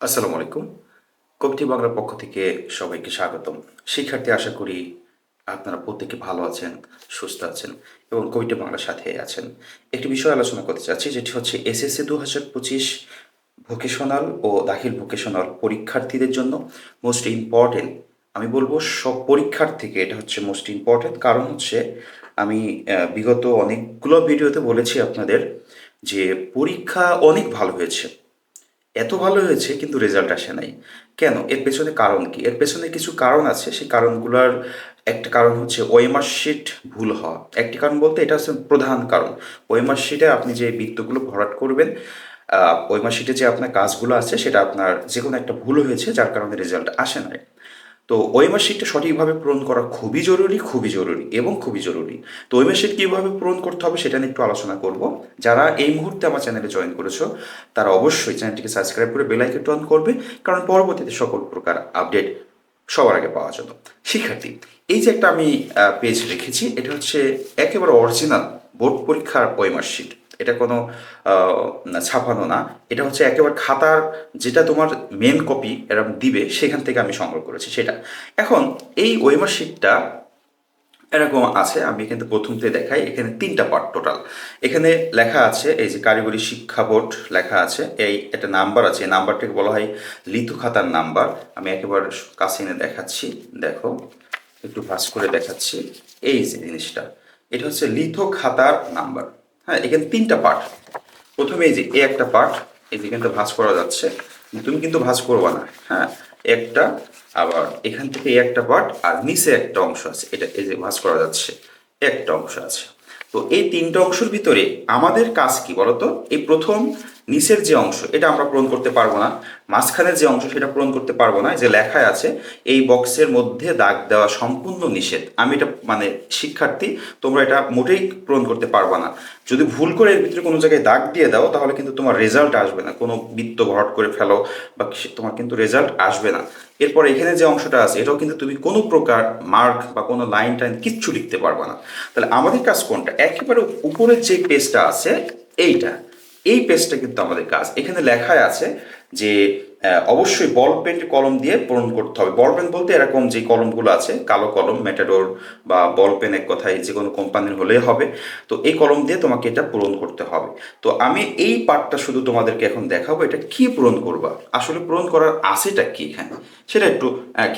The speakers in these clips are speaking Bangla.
আসসালামু আলাইকুম। কবিটি বাংলার পক্ষ থেকে সবাইকে স্বাগতম। শিক্ষার্থী, আশা করি আপনারা প্রত্যেকে ভালো আছেন, সুস্থ আছেন এবং কবিটি বাংলার সাথে আছেন। একটি বিষয় আলোচনা করতে চাচ্ছি, যেটি হচ্ছে এসএসসি দু হাজার পঁচিশ ভোকেশনাল ও দাখিল ভোকেশনাল পরীক্ষার্থীদের জন্য মোস্ট ইম্পর্টেন্ট আমি বলব সব পরীক্ষার থেকে এটা হচ্ছে মোস্ট ইম্পর্টেন্ট কারণ হচ্ছে আমি বিগত অনেকগুলো ভিডিওতে বলেছি আপনাদের যে পরীক্ষা অনেক ভালো হয়েছে। এত ভালো হয়েছে, কিন্তু রেজাল্ট আসে নাই। কেন? এর পেছনে কারণ কি? এর পেছনে কিছু কারণ আছে, সেই কারণগুলোর একটা কারণ হচ্ছে ওয়েমার ভুল হওয়া। একটি কারণ বলতে এটা হচ্ছে প্রধান কারণ। ওয়েমার শিটে আপনি যে বৃত্তগুলো ভরাট করবেন ওয়েমার শিটে যে আপনার কাজগুলো আছে, সেটা আপনার যে কোনো একটা ভুল হয়েছে, যার কারণে রেজাল্ট আসে নাই। তো ওয়েমার শিটটা সঠিকভাবে পূরণ করা খুবই জরুরি খুবই জরুরি এবং খুবই জরুরি। তো ওয়েমার শিট কীভাবে পূরণ করতে হবে সেটা নিয়ে একটু আলোচনা করব। যারা এই মুহূর্তে আমার চ্যানেলে জয়েন করেছ, তারা অবশ্যই চ্যানেলটিকে সাবস্ক্রাইব করে বেলাইকে টন করবে, কারণ পরবর্তীতে সকল প্রকার আপডেট সবার আগে পাওয়া জন্য। শিক্ষার্থী, এই যে একটা আমি পেজ রেখেছি, এটা হচ্ছে একেবারে অরিজিনাল বোর্ড পরীক্ষার ওয়েমার শিট এটা কোনো ছাপানো না। এটা হচ্ছে একেবারে খাতার যেটা তোমার মেন কপি এরকম দিবে, সেখান থেকে আমি সংগ্রহ করেছি সেটা। এখন এই ওয়েমার শিটটা এরকম আছে, আমি কিন্তু প্রথমতে দেখাই, এখানে তিনটা পার্ট টোটাল এখানে লেখা আছে, এই যে কারিগরি শিক্ষা বোর্ড লেখা আছে, এই একটা নাম্বার আছে, এই নাম্বারটাকে বলা হয় লিথু খাতার নাম্বার আমি একেবারে কাছে এনে দেখাচ্ছি, দেখো, একটু ভাস করে দেখাচ্ছি। এই যে জিনিসটা, এটা হচ্ছে লিথো খাতার নাম্বার হ্যাঁ এখানে তিনটা পার্ট প্রথমে এই যে এ একটা পার্ট এই যে কিন্তু ভাঁজ করা যাচ্ছে। তুমি কিন্তু ভাঁজ করবা না হ্যাঁ? একটা, আবার এখান থেকে একটা পার্ট আর নিচে একটা অংশ আছে। এটা এই যে ভাঁজ করা যাচ্ছে, একটা অংশ আছে। তো এই তিনটা অংশের ভিতরে আমাদের কাজ কি বলতো? এই প্রথম নিচের যে অংশ, এটা আমরা পূরণ করতে পারব না, মাঝখানের যে অংশ সেটা পূরণ করতে পারব না যে লেখায় আছে, এই বক্সের মধ্যে দাগ দেওয়া সম্পূর্ণ নিষেধ। আমি এটা মানে শিক্ষার্থী, তোমরা এটা মোটেই পূরণ করতে পারবা না। যদি ভুল করে এর ভিতরে কোনো জায়গায় দাগ দিয়ে দাও, তাহলে কিন্তু তোমার রেজাল্ট আসবে না। কোনো বৃত্ত ভরাট করে ফেলো, বা তোমার কিন্তু রেজাল্ট আসবে না। এরপর এখানে যে অংশটা আছে, এটাও কিন্তু তুমি কোনো প্রকার মার্ক বা কোনো লাইন টাইন কিচ্ছু লিখতে পারবে না। তাহলে আমাদের কাজ কোনটা? একেবারে উপরের যে পেজটা আছে, এইটা। এই পেজটা কিন্তু আমাদের কাজ। এখানে লেখায় আছে যে অবশ্যই বল পেন কলম দিয়ে পূরণ করতে হবে। বল পেন বলতে এরকম যে কলমগুলো আছে, কালো কলম মেটাডোর বা বল পেন এক কথায় যে কোনো কোম্পানির হলেই হবে। তো এই কলম দিয়ে তোমাকে এটা পূরণ করতে হবে। তো আমি এই পার্টটা শুধু তোমাদেরকে এখন দেখাবো, এটা কি পূরণ করবা? আসলে পূরণ করার আছেটা কি এখানে? সেটা একটু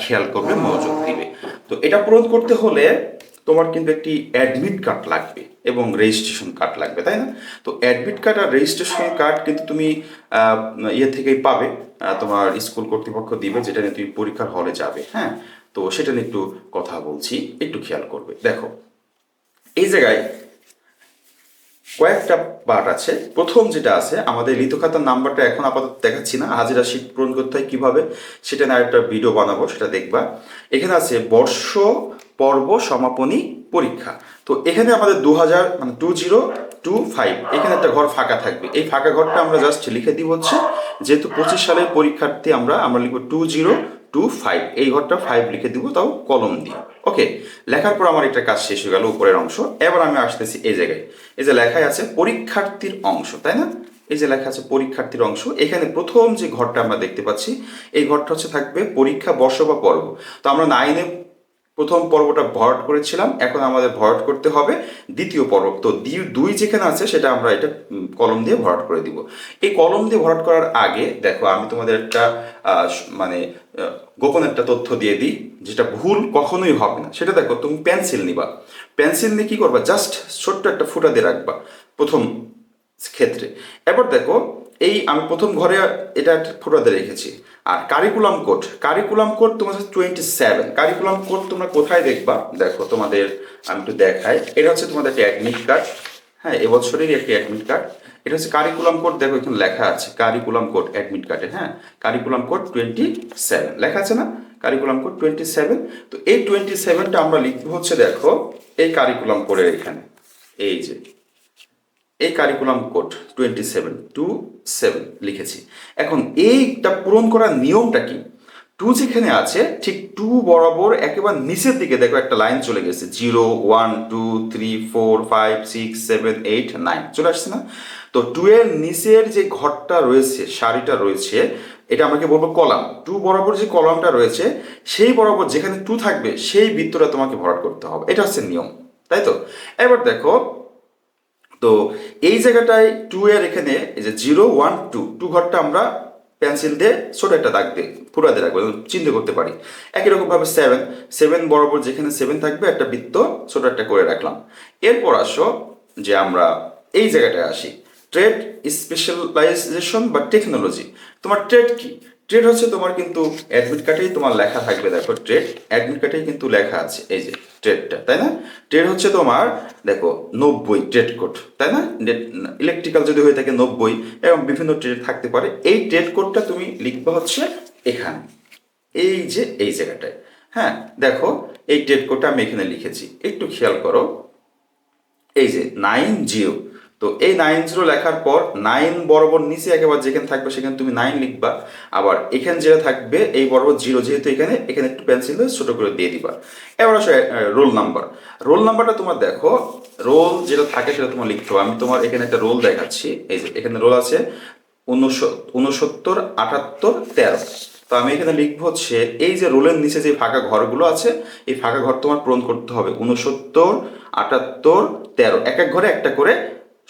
খেয়াল করবে, মনোযোগ দিবে। তো এটা পূরণ করতে হলে তোমার কিন্তু একটি অ্যাডমিট কার্ড লাগবে এবং রেজিস্ট্রেশন কার্ড লাগবে, তাই না? তো অ্যাডমিট কার্ড আর রেজিস্ট্রেশন কার্ড কিন্তু তুমি ইয়ে থেকেই পাবে তোমার স্কুল কর্তৃপক্ষ দিবে, যেটা নিয়ে তুমি পরীক্ষার হলে যাবে হ্যাঁ? তো সেটা নিয়ে একটু কথা বলছি, একটু খেয়াল করবে। দেখো, এই জায়গায় কয়েকটা পার্ট আছে। প্রথম যেটা আছে, আমাদের লিথোখাতার নাম্বারটা এখন আপাতত দেখাচ্ছি না, হাজিরা শীট পূরণ করতে হয় কীভাবে, সেটা নিয়ে একটা ভিডিও বানাবো, সেটা দেখবা। এখানে আছে বর্ষ পর্ব সমাপনী পরীক্ষা। তো এখানে আমাদের দু হাজার মানে টু জিরো টু ফাইভ এখানে একটা ঘর ফাঁকা থাকবে। এই ফাঁকা ঘরটা আমরা জাস্ট লিখে দিব হচ্ছে, যেহেতু পঁচিশ সালের পরীক্ষার্থী আমরা আমরা লিখব টু জিরো টু ফাইভ এই ঘরটা ফাইভ লিখে দিব তাও কলম দিয়ে। ওকে, লেখার পর আমার একটা কাজ শেষ হয়ে গেল উপরের অংশ। এবার আমি আসতেছি এই জায়গায়। এই যে লেখায় আছে পরীক্ষার্থীর অংশ, তাই না? এই যে লেখা আছে পরীক্ষার্থীর অংশ। এখানে প্রথম যে ঘরটা আমরা দেখতে পাচ্ছি, এই ঘরটা হচ্ছে থাকবে পরীক্ষা বর্ষ বা পর্ব। তো আমরা নাইনে প্রথম পর্বটা ভরাট করেছিলাম, এখন আমাদের ভরাট করতে হবে। দ্বিতীয় পর্ব, তো দুই যেখানে আছে, সেটা আমরা এটা কলম দিয়ে ভরাট করে দিব। এই কলম দিয়ে ভরাট করার আগে, দেখো, আমি তোমাদের একটা মানে গোপন একটা তথ্য দিয়ে দিই, যেটা ভুল কখনোই হবে না। সেটা দেখো, তুমি পেন্সিল নিবা। পেন্সিল নিয়ে কি করবা? জাস্ট ছোট্ট একটা ফুটা দিয়ে রাখবা, প্রথম ক্ষেত্রে। এবার দেখো, এই আমি প্রথম ঘরে এটা একটা ফোটাতে রেখেছি। আর কারিকুলাম কোড কারিকুলাম কোড তোমার টোয়েন্টি সেভেন কারিকুলাম কোড তোমরা কোথায় দেখবা? দেখো, তোমাদের আমি একটু দেখাই। এটা হচ্ছে তোমাদের একটা অ্যাডমিট কার্ড হ্যাঁ এবছরেরই একটি অ্যাডমিট কার্ড এটা হচ্ছে কারিকুলাম কোড দেখো এখানে লেখা আছে কারিকুলাম কোড অ্যাডমিট কার্ডে হ্যাঁ? কারিকুলাম কোড টোয়েন্টি সেভেন লেখা আছে না? কারিকুলাম কোড টোয়েন্টি সেভেন তো এই টোয়েন্টি সেভেনটা আমরা লিখব হচ্ছে, দেখো, এই কারিকুলাম কোডের এখানে, এই যে। এই curriculum code twenty seven two seven লিখেছি। এখন এইটা পূরণ করার নিয়মটা কি? টু যেখানে আছে, ঠিক টু বরাবর একেবারে নিচের দিকে দেখো একটা লাইন চলে গেছে। Zero one two three four five six seven eight nine চলে আসছে না? তো টু এর নিচের যে ঘরটা রয়েছে শাড়িটা রয়েছে, এটা আমাকে বলব কলাম। টু বরাবর যে কলামটা রয়েছে, সেই বরাবর যেখানে টু থাকবে, সেই বৃত্তটা তোমাকে ভরাট করতে হবে। এটা হচ্ছে নিয়ম, তাই তো? এবার দেখো তো এই জায়গাটায় টু এর এখানে এই যে জিরো ওয়ান টু টু ঘরটা আমরা পেন্সিল দিয়ে ছোট একটা দাগ দিয়ে দিয়ে রাখব চিন্তা করতে পারি। একই রকমভাবে সেভেন সেভেন বরাবর যেখানে সেভেন থাকবে একটা বৃত্ত ছোট একটা করে রাখলাম। এরপর আসো যে আমরা এই জায়গাটায় আসি। ট্রেড স্পেশালাইজেশন বা টেকনোলজি তোমার ট্রেড কি? ট্রেড হচ্ছে তোমার কিন্তু অ্যাডমিট কার্ডেই তোমার লেখা থাকবে, দেখো ট্রেড অ্যাডমিট কার্ডেই কিন্তু লেখা আছে, এই যে ট্রেডটা তাই না? ট্রেড হচ্ছে তোমার, দেখো নব্বই ট্রেড কোড তাই না? ইলেকট্রিক্যাল যদি হয়ে থাকে নব্বই, এবং বিভিন্ন ট্রেড থাকতে পারে, এই ট্রেড কোডটা তুমি লিখবে হচ্ছে এখানে, এই যে এই জায়গাটায় হ্যাঁ? দেখো, এই ট্রেড কোডটা আমি এখানে লিখেছি, একটু খেয়াল করো, এই যে নাইন জিরো তো এই নাইন জিরো লেখার পর নাইন বরাবর নিচে একেবারে যেখানে থাকবে সেখানে তুমি নাইন লিখবা। আবার এখানে যেটা থাকবে, এই বরাবর জিরো যেহেতু এখানে এখানে একটু পেন্সিল ছোটো করে দিয়ে দিবা। এবার আসো রোল নাম্বার রোল নাম্বারটা তোমার দেখো রোল যেটা থাকে সেটা তোমার লিখতে হবে। আমি তোমার এখানে একটা রোল দেখাচ্ছি। এই যে, এখানে রোল আছে উনসত্তর, আটাত্তর, তেরো। তো আমি এখানে লিখব হচ্ছে, এই যে রোলের নিচে যে ফাঁকা ঘরগুলো আছে, এই ফাঁকা ঘর তোমার পূরণ করতে হবে। উনসত্তর, আটাত্তর, তেরো। এক এক ঘরে একটা করে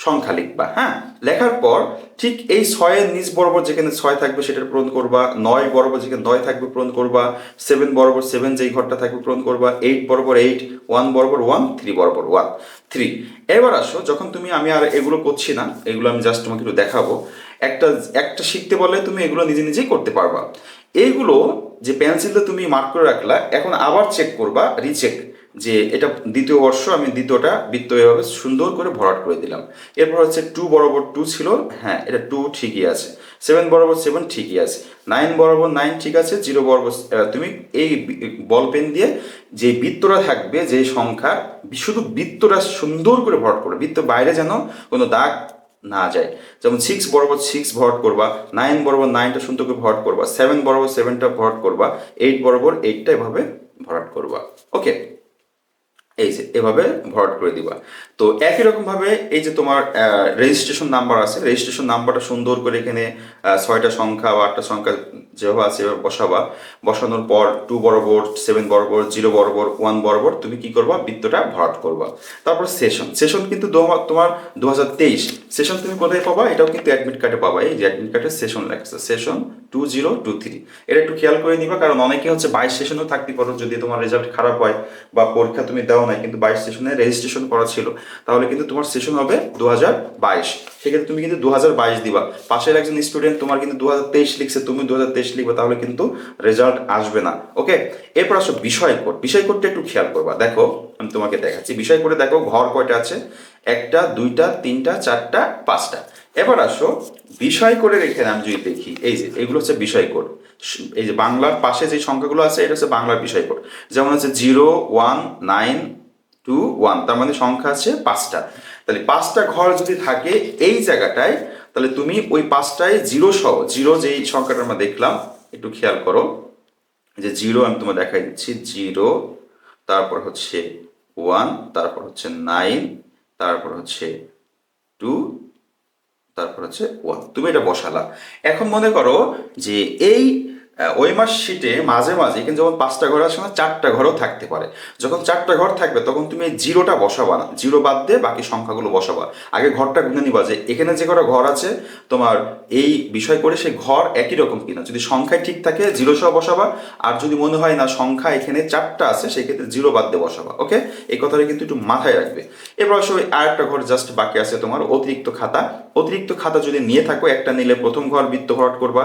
সংখ্যা লিখবা হ্যাঁ? লেখার পর ঠিক এই ছয়ের নিচ বরাবর যেখানে ছয় থাকবে সেটা পূরণ করবা, নয় বরাবর যেখানে নয় থাকবে পূরণ করবা সেভেন বরাবর সেভেন যেই ঘরটা থাকবে পূরণ করবা এইট বরাবর এইট ওয়ান বরাবর ওয়ান থ্রি বরাবর ওয়ান থ্রি এবার আসো, যখন তুমি, আমি আর এগুলো করছি না, এগুলো আমি জাস্ট তোমাকে একটু দেখাবো। একটা একটা শিখতে বলে তুমি এগুলো নিজে নিজেই করতে পারবা। এইগুলো যে পেন্সিলটা তুমি মার্ক করে রাখলা, এখন আবার চেক করবা রিচেক যে এটা দ্বিতীয় বর্ষ, আমি দ্বিতীয়টা বৃত্ত এভাবে সুন্দর করে ভরাট করে দিলাম। এরপর হচ্ছে টু বরাবর টু ছিল হ্যাঁ এটা টু ঠিকই আছে। সেভেন বরাবর সেভেন ঠিকই আছে। নাইন বরাবর নাইন ঠিক আছে জিরো বরাবর তুমি এই বল পেন দিয়ে যে বৃত্তটা থাকবে, যে সংখ্যা, শুধু বৃত্তটা সুন্দর করে ভরাট করবে বৃত্ত বাইরে যেন কোনো দাগ না যায়। যেমন সিক্স বরাবর সিক্স ভরট করবা নাইন বরাবর নাইনটা সুন্দর করে ভরাট করবা সেভেন বরাবর সেভেনটা ভরাট করবা এইট বরাবর এইটটা এভাবে ভরাট করবা। ওকে এই যে এভাবে ভরাট করে দিবা। তো একই রকমভাবে এই যে তোমার রেজিস্ট্রেশন নাম্বার আছে রেজিস্ট্রেশন নাম্বারটা সুন্দর করে এখানে ছয়টা সংখ্যা বা আটটা সংখ্যা যেভাবে আছে বসাবা। বসানোর পর টু বরাবর, সেভেন বরাবর, জিরো বরাবর, ওয়ান বরাবর তুমি কি করবা? বৃত্তটা ভরাট করবা। তারপর সেশন সেশন কিন্তু তোমার দু হাজার তেইশ সেশন তুমি কোথায় পাবা? এটাও কিন্তু অ্যাডমিট কার্ডে পাবা। এই যে অ্যাডমিট কার্ডে সেশন লেখছে session two zero two three এটা একটু খেয়াল করে নিবা, কারণ অনেকে হচ্ছে বাইশ সেশনও থাকতে পারো যদি তোমার রেজাল্ট খারাপ হয় বা পরীক্ষা তুমি দাও নাই, কিন্তু বাইশ সেশনে রেজিস্ট্রেশন করা ছিল। তাহলে কিন্তু তোমার সেশন হবে দু হাজার বাইশ। সেক্ষেত্রে তুমি কিন্তু দু হাজার বাইশ দিবা। পাশের একজন স্টুডেন্ট তোমার কিন্তু দু হাজার তেইশ লিখছে, তুমি দু হাজার তেইশ লিখবে, তাহলে কিন্তু রেজাল্ট আসবে না। ওকে এরপর আসো বিষয় কোড বিষয় কোডটা একটু খেয়াল করবা। দেখো, আমি তোমাকে দেখাচ্ছি। বিষয় করে দেখো, ঘর কয়টা আছে? একটা, দুইটা, তিনটা, চারটা, পাঁচটা। এবার আসো বিষয় করে রেখে আমি যদি দেখি, এই যে, এগুলো হচ্ছে বিষয় কোড এই যে বাংলার পাশে যে সংখ্যাগুলো আছে, এটা হচ্ছে বাংলার বিষয় কোড যেমন হচ্ছে zero, one, nine two one তার মানে সংখ্যা আছে পাঁচটা। তাহলে পাঁচটা ঘর যদি থাকে এই জায়গাটায়, তাহলে তুমি ওই পাঁচটায় জিরো সহ জিরো যেই সংখ্যাটা আমরা দেখলাম, একটু খেয়াল করো, যে জিরো আমি তোমার দেখাই দিচ্ছি জিরো তারপর হচ্ছে ওয়ান তারপর হচ্ছে নাইন তারপর হচ্ছে টু তারপর হচ্ছে ওয়ান তুমি এটা বসালা। এখন মনে করো যে এই ওই মাস শিটে মাঝে মাঝে কিন্তু যখন পাঁচটা ঘর আসে না চারটা ঘরও থাকতে পারে। যখন চারটা ঘর থাকবে, তখন তুমি জিরোটা বসাবা না। জিরো বাদ দিয়ে বাকি সংখ্যাগুলো বসাবা। আগে ঘরটা গুনে নিবা যে এখানে যে কটা ঘর আছে, তোমার এই বিষয় করে সেই ঘর একই রকম কিনা। যদি সংখ্যায় ঠিক থাকে, জিরো সহ বসাবা। আর যদি মনে হয় না সংখ্যা এখানে চারটা আছে, সেক্ষেত্রে জিরো বাদ দিয়ে বসাবা, ওকে? এই কথাটা কিন্তু একটু মাথায় রাখবে। এবার আসলে আর একটা ঘর জাস্ট বাকি আছে তোমার, অতিরিক্ত খাতা। অতিরিক্ত খাতা যদি নিয়ে থাকো, একটা নিলে প্রথম ঘর বৃত্ত ভরাট করবা।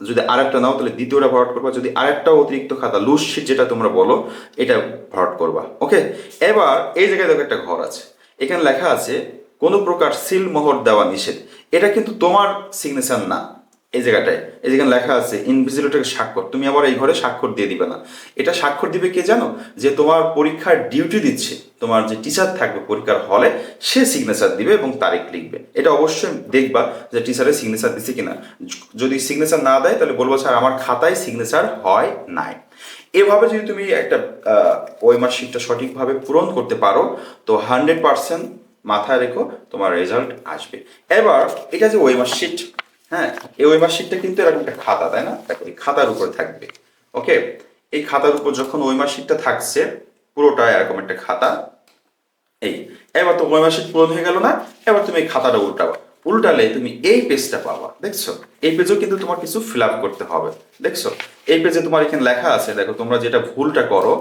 যদি আরেকটা নাও, তাহলে দ্বিতীয়টা ভরাট করবা। যদি আরেকটা অতিরিক্ত খাতা লুজ শিট যেটা তোমরা বলো, এটা ভরাট করবা, ওকে? এবার এই জায়গায় দেখো একটা ঘর আছে। এখানে লেখা আছে, কোনো প্রকার সিল মোহর দেওয়া নিষেধ। এটা কিন্তু তোমার সিগনেচার না। এই জায়গাটায়। এই যেখানে লেখা আছে ইনভিজিলেটর স্বাক্ষর। তুমি আবার এই ঘরে স্বাক্ষর দিয়ে দিবে না। এটা স্বাক্ষর দিবে কে জানো? যে তোমার পরীক্ষার ডিউটি দিচ্ছে। তোমার যে টিচার থাকবে পরীক্ষার হলে সে সিগনেচার দিবে এবং তারিখ লিখবে। এটা অবশ্যই দেখবা যে টিচারের সিগনেচার দিচ্ছে কিনা। যদি সিগনেচার না দেয়, তাহলে বলব, স্যার, আমার খাতায় সিগনেচার হয় নাই। এভাবে যদি তুমি একটা ওই মার্কশিটটা সঠিকভাবে পূরণ করতে পারো, তো হান্ড্রেড পার্সেন্ট মাথায় রেখো, তোমার রেজাল্ট আসবে। এবার, এটা যে ওই মার্কশিট হ্যাঁ এই ওই মার্কশিটটা কিন্তু এরকম একটা খাতা, তাই না? এই খাতার উপরে থাকবে। ওকে? এই খাতার উপর যখন ওই মার্কশিটটা থাকছে, পুরোটা এরকম একটা খাতা। এই, এবার তো ওই মার্কশিট পূরণ হয়ে গেল না, এবার তুমি এই খাতাটা উল্টাবা উল্টালে তুমি এই পেজটা পাবা, দেখছ? এই পেজেও কিন্তু তোমার কিছু ফিল আপ করতে হবে, দেখছ? এই পেজে তোমার এখানে লেখা আছে, দেখো, তোমরা যেটা ভুলটা করো,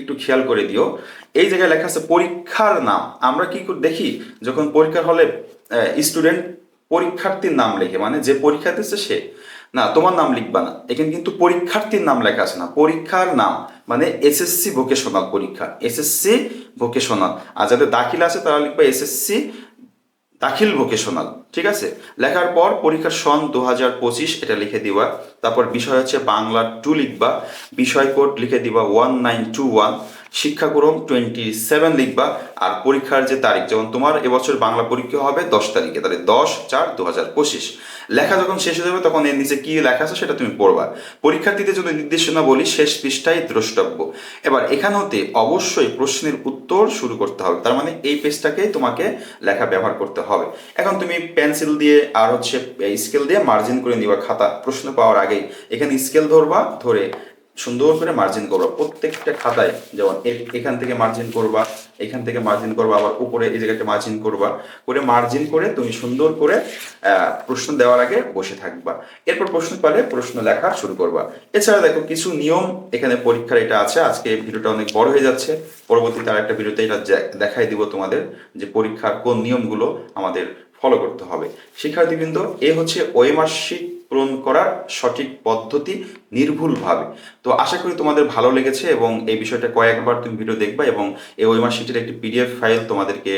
একটু খেয়াল করে দিও। এই জায়গায় লেখা আছে পরীক্ষার নাম। আমরা কি দেখি, যখন পরীক্ষার হলে স্টুডেন্ট পরীক্ষার্থীর নাম লেখে মানে যে পরীক্ষা দিচ্ছে সে। না, তোমার নাম লিখবা না। এখানে কিন্তু পরীক্ষার্থীর নাম লেখা আছে না। পরীক্ষার নাম মানে এসএসসি ভোকেশনাল পরীক্ষা, এসএসসি ভোকেশনাল আর যাদের দাখিল আছে তারা লিখবে এসএসসি দাখিল ভোকেশনাল ঠিক আছে? লেখার পর পরীক্ষার সন দু হাজার পঁচিশ, এটা লিখে দিবা। তারপর বিষয় হচ্ছে বাংলা টু লিখবা। বিষয় কোড লিখে দিবা ওয়ান নাইন টু ওয়ান শিক্ষাক্রম টোয়েন্টি সেভেন লিখবা, আর পরীক্ষার যে তারিখ, যেমন তোমার এবছর বাংলা পরীক্ষা হবে দশ তারিখে, তাহলে দশ চার দু হাজার পঁচিশ। লেখা যখন শেষ হয়ে যাবে, তখন এর নিচে কি লেখা আছে সেটা তুমি পড়বা। পরীক্ষার্থীদের যদি নির্দেশনা বলি, শেষ পৃষ্ঠায় দ্রষ্টব্য। এবার এখান হতে অবশ্যই প্রশ্নের উত্তর শুরু করতে হবে, তার মানে এই পেজটাকে তোমাকে লেখা ব্যবহার করতে হবে। এখন তুমি পেন্সিল দিয়ে আর হচ্ছে স্কেল দিয়ে মার্জিন করে নিবা খাতা, প্রশ্ন পাওয়ার আগেই। এখানে স্কেল ধরবা, ধরে সুন্দর করে মার্জিন করবা। প্রত্যেকটা খাতায় যেমন এখান থেকে মার্জিন করবা, এখান থেকে মার্জিন করবা, আবার উপরে এই জায়গাটা মার্জিন করবা। করে মার্জিন করে তুমি সুন্দর করে প্রশ্ন দেওয়ার আগে বসে থাকবা। এরপর প্রশ্ন পালে প্রশ্ন লেখা শুরু করবা। এছাড়া দেখো কিছু নিয়ম এখানে পরীক্ষার এটা আছে। আজকে ভিডিওটা অনেক বড় হয়ে যাচ্ছে। পরবর্তীতে আর একটা ভিডিওতে এটা দেখাই দিব তোমাদের যে পরীক্ষার কোন নিয়মগুলো আমাদের ফলো করতে হবে। শিক্ষার্থীবৃন্দ, এ হচ্ছে ওয়েমার্কশিট পূরণ করার সঠিক পদ্ধতি নির্ভুলভাবে। তো আশা করি তোমাদের ভালো লেগেছে এবং এই বিষয়টা কয়েকবার তুমি ভিডিও দেখবা এবং এই ওয়েমার্কশিটের একটি পিডিএফ ফাইল তোমাদেরকে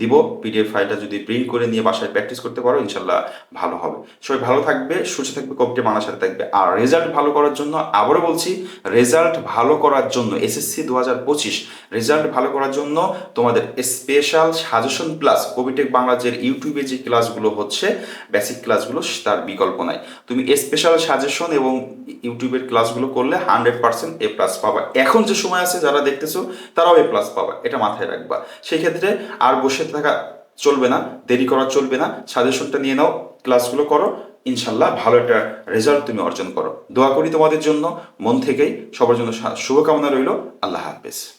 দিব। পিডিএফ ফাইলটা যদি প্রিন্ট করে নিয়ে বাসায় প্র্যাকটিস করতে পারো, ইনশাল্লাহ ভালো হবে। সবাই ভালো থাকবে, সুস্থ থাকবে, কপটি বাংলার সাথে থাকবে। আর রেজাল্ট ভালো করার জন্য আবারও বলছি, রেজাল্ট ভালো করার জন্য এসএসসি দু হাজার পঁচিশ রেজাল্ট ভালো করার জন্য তোমাদের স্পেশাল সাজেশন প্লাস কোভিটেক বাংলাদেশের ইউটিউবে যে ক্লাসগুলো হচ্ছে, বেসিক ক্লাসগুলো, তার বিকল্প নাই। তুমি স্পেশাল সাজেশন এবং ইউটিউবের ক্লাসগুলো করলে হান্ড্রেড পার্সেন্ট এ প্লাস পাবা। এখন যে সময় আছে, যারা দেখতেছো, তারাও এ প্লাস পাবা। এটা মাথায় রাখবা। সেই ক্ষেত্রে আর বসে থাকা চলবে না, দেরি করা চলবে না। সাজেশনটা নিয়ে নাও ক্লাসগুলো করো। ইনশাল্লাহ ভালো একটা রেজাল্ট তুমি অর্জন করো। দোয়া করি তোমাদের জন্য। মন থেকেই সবার জন্য শুভকামনা রইল। আল্লাহ হাফেজ।